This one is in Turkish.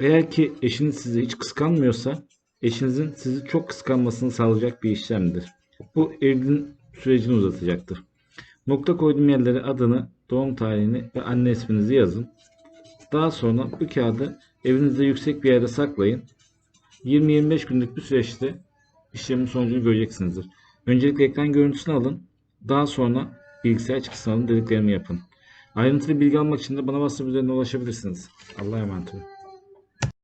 eğer ki eşiniz sizi hiç kıskanmıyorsa eşinizin sizi çok kıskanmasını sağlayacak bir işlemdir. Bu evliliğin sürecini uzatacaktır. Nokta koyduğum yerlere adını, doğum tarihini ve anne isminizi yazın. Daha sonra bu kağıdı evinizde yüksek bir yerde saklayın. 20-25 günlük bir süreçte işlemin sonucunu göreceksinizdir. Öncelikle ekran görüntüsünü alın. Daha sonra bilgisayar çıktısını alın dediklerimi yapın. Ayrıntılı bilgi almak için de bana WhatsApp üzerinden ulaşabilirsiniz. Allah'a emanet olun.